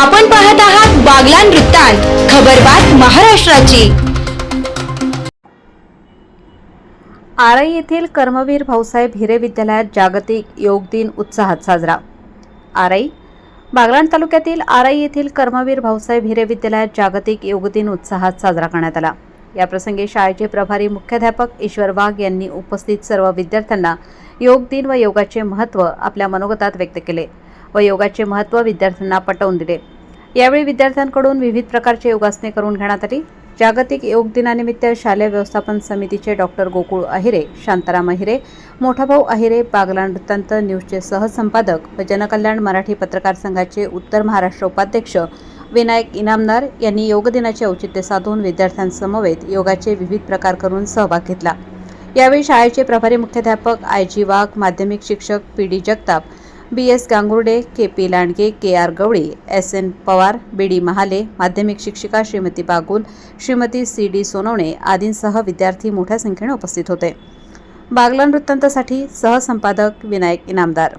आपण पाहत आहात बागलान वृत्तांत खबरबात महाराष्ट्राची. आरई येथील कर्मवीर भाऊसाहेब हिरे विद्यालयात जागतिक योग दिन उत्साहात साजरा. आरई बागलाण तालुक्यातील आरई येथील कर्मवीर भाऊसाहेब हिरे विद्यालयात जागतिक योग दिन उत्साहात साजरा करण्यात आला. याप्रसंगी शाळेचे प्रभारी मुख्याध्यापक ईश्वर वाघ यांनी उपस्थित सर्व विद्यार्थ्यांना योग दिन व योगाचे महत्त्व आपल्या मनोगतात व्यक्त केले. व योगाचे महत्त्व विद्यार्थ्यांना पटवून दिले. यावेळी विद्यार्थ्यांकडून विविध प्रकारचे योगासने करून घेण्यात आली जागतिक योग दिनानिमित्त शालेय व्यवस्थापन समितीचे डॉक्टर गोकुळ अहिरे शांताराम अहिरे मोठा भाऊ अहिरे बागलाण वृत्तांत न्यूजचे सहसंपादक व जनकल्याण मराठी पत्रकार संघाचे उत्तर महाराष्ट्र उपाध्यक्ष विनायक इनामदार यांनी योग दिनाचे औचित्य साधून विद्यार्थ्यांसमवेत योगाचे विविध प्रकार करून सहभाग घेतला. यावेळी शाळेचे प्रभारी मुख्याध्यापक आय जी वाघ माध्यमिक शिक्षक P D Jagtap B S Gangurde K P Landge K R Gawali S N Pawar B D Mahale माध्यमिक शिक्षिका श्रीमती बागुल श्रीमती सी डी सोनवणे आदींसह विद्यार्थी मोठ्या संख्येने उपस्थित होते. बागला वृत्तांतासाठी सहसंपादक विनायक इनामदार.